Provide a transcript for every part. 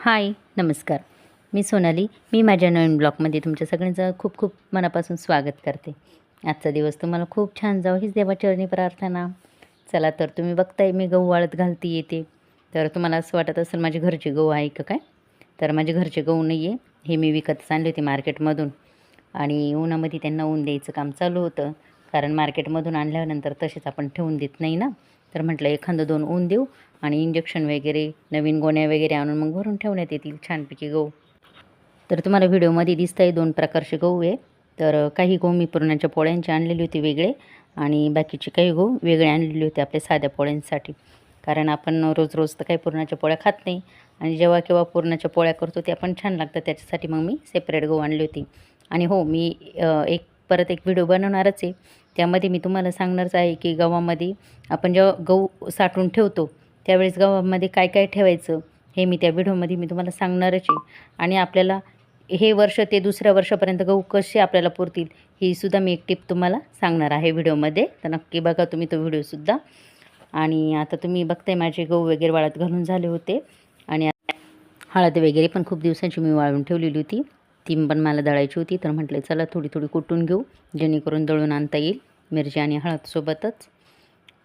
हाय नमस्कार. मी सोनाली. मी माझ्या नवीन ब्लॉगमध्ये तुमच्या सगळ्यांचं खूप खूप मनापासून स्वागत करते. आजचा दिवस तुम्हाला खूप छान जावं हीच देवाचरणी प्रार्थना. चला तर तुम्ही बघताय मी गहू वाळत घालती येते. तर तुम्हाला असं वाटत असेल माझे घरचे गहू आहे का काय? तर माझे घरचे गहू नाही आहे. हे मी विकत आणले होते मार्केटमधून. आणि उन्हामध्ये त्यांना ऊन द्यायचं काम चालू होतं. कारण मार्केटमधून आणल्यानंतर तसेच आपण ठेवून देत नाही ना. तर म्हटलं एखादं दोन ऊन देऊ आणि इंजेक्शन वगैरे नवीन गोण्या वगैरे आणून मग भरून ठेवण्यात येतील छानपैकी गहू. तर तुम्हाला व्हिडिओमध्ये दिसत आहे दोन प्रकारचे गहू आहे. तर काही गहू मी पुरणाच्या पोळ्यांचे आणलेले होते वेगळे आणि बाकीचे काही गहू वेगळे आणलेले होते आपल्या साध्या पोळ्यांसाठी. कारण आपण रोज रोज तर काही पुरणाच्या पोळ्या खात नाही आणि जेव्हा केव्हा पुरणाच्या पोळ्या करतो त्या पण छान लागतात त्याच्यासाठी मग मी सेपरेट गहू आणली होती. आणि हो मी एक परत एक व्हिडिओ बनवणारच आहे. त्यामध्ये मी तुम्हाला सांगणारच आहे की गव्हामध्ये आपण जेव्हा गहू साठवून ठेवतो त्यावेळेस गव्हामध्ये काय काय ठेवायचं हे मी त्या व्हिडिओमध्ये मी तुम्हाला सांगणारच आहे. आणि आपल्याला हे वर्ष ते दुसऱ्या वर्षापर्यंत गहू कसे आपल्याला पुरतील ही सुद्धा मी एक टिप तुम्हाला सांगणार आहे व्हिडिओमध्ये. तर नक्की बघा तुम्ही तो व्हिडिओसुद्धा आणि आता तुम्ही बघताय माझे गहू वगैरे वाळत घालून झाले होते. आणि हळद वगैरे पण खूप दिवसांची मी वाळून ठेवलेली होती. ती पण मला दळायची होती. तर म्हटलं चला थोडी थोडी कुटून घेऊ जेणेकरून दळून आणता येईल. मिरची आणि हळद सोबतच.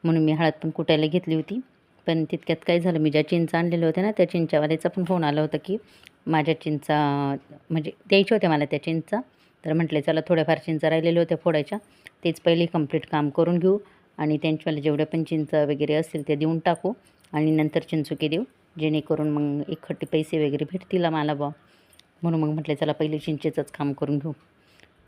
म्हणून मी हळद पण कुटायला घेतली होती. पण तितक्यात काय झालं मी ज्या चिंचा आणलेल्या होत्या ना त्या चिंचावाल्याचा पण फोन आला होता की माझ्या चिंचा म्हणजे द्यायच्या होत्या मला त्या चिंचा. तर म्हटले चला थोड्याफार चिंचा राहिलेल्या होत्या फोडायच्या. तेच पहिले कंप्लीट काम करून घेऊ आणि त्यांच्यावाल्या जेवढ्या पण चिंचा वगैरे असेल ते देऊन टाकू आणि नंतर चिंचुके देऊ जेणेकरून मग एकखट्टे पैसे वगैरे भेटतील मला बा म्हणून मग म्हटलं चला पहिले चिंचेचंच काम करून घेऊ.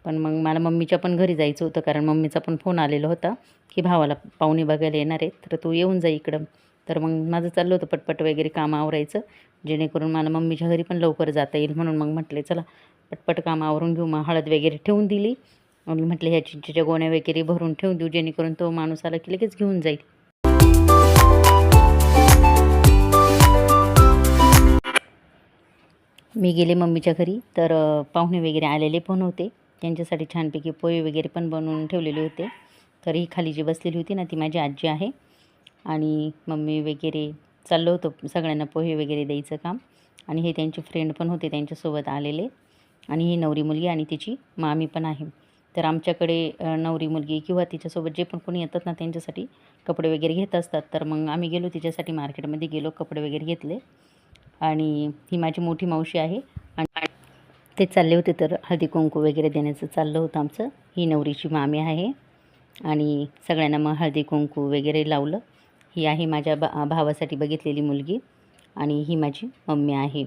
पण मग मला मम्मीच्या पण घरी जायचं होतं कारण मम्मीचा पण फोन आलेला होता की भावाला पाहुणे बघायला येणार आहेत तर तू येऊन जा इकडं. तर मग माझं चाललं होतं पटपट वगैरे काम आवरायचं जेणेकरून मला मम्मीच्या घरी पण लवकर जाता येईल म्हणून मग म्हटले चला पटपट काम आवरून घेऊ मग हळद वगैरे ठेवून दिली. आणि म्हटले ह्या चिंचेच्या गोण्या वगैरे भरून ठेवून देऊ जेणेकरून तो माणूस आला की लगेच घेऊन जाईल. मी गेले मम्मीच्या घरी तर पाहुणे वगैरे आलेले पण होते. त्यांच्यासाठी छानपैकी पोहे वगैरे पण बनवून ठेवलेले होते. तर ही खाली जी बसलेली होती ना ती माझी आजी आहे. आणि मम्मी वगैरे चाललो होतो सगळ्यांना पोहे वगैरे द्यायचं काम. आणि हे त्यांचे फ्रेंड पण होते त्यांच्यासोबत आलेले. आणि ही नवरी मुलगी आणि तिची मामी पण आहे. तर आमच्याकडे नवरी मुलगी किंवा तिच्यासोबत जे पण कोणी येतात ना त्यांच्यासाठी कपडे वगैरे घेत असतात. तर मग आम्ही गेलो तिच्यासाठी मार्केटमध्ये गेलो कपडे वगैरे घेतले. आणि ही माझी मोठी मावशी आहे. ते चालले होते तर हळदी कुंकू वगैरे देण्याचं चाललं होतं आमचं. ही नवरीची मामी आहे आणि सगळ्यांना मग हळदी कुंकू वगैरे लावलं. ही आहे माझ्या बा भावासाठी बघितलेली मुलगी आणि ही माझी मम्मी आहे.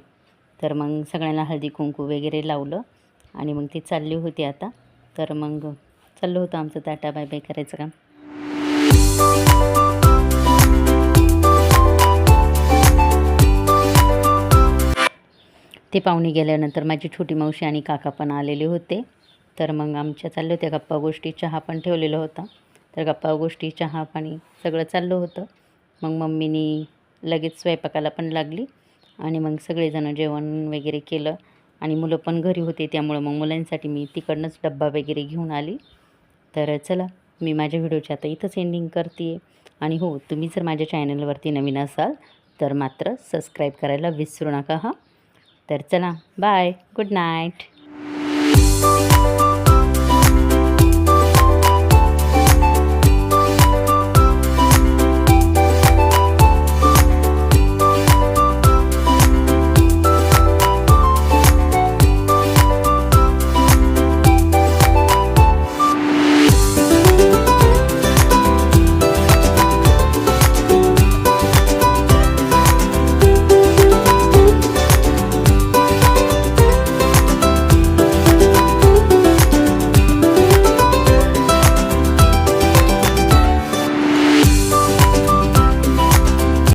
तर मग सगळ्यांना हळदी कुंकू वगैरे लावलं आणि मग ते चालले होते आता. तर मग चाललं होतं आमचं टाटा बाय बाय करायचं काम. ते पाहुणे गेल्यानंतर माझी छोटी मावशी आणि काका पण आलेले होते. तर मग आमच्या चालल्या होत्या गप्पा गोष्टी चहा पण ठेवलेला होता. तर गप्पा गोष्टी चहा पाणी सगळं चाललं होतं. मग मम्मीनी लगेच स्वयंपाकाला पण लागली आणि मग सगळेजणं जेवण वगैरे केलं आणि मुलं पण घरी होते त्यामुळं मग मुलांसाठी मी तिकडनंच डब्बा वगैरे घेऊन आली. तर चला मी माझ्या व्हिडिओची आता इथंच एंडिंग करते आणि हो तुम्ही जर माझ्या चॅनलवरती नवीन असाल तर मात्र सबस्क्राईब करायला विसरू नका हां. तर चला बाय गुड नाईट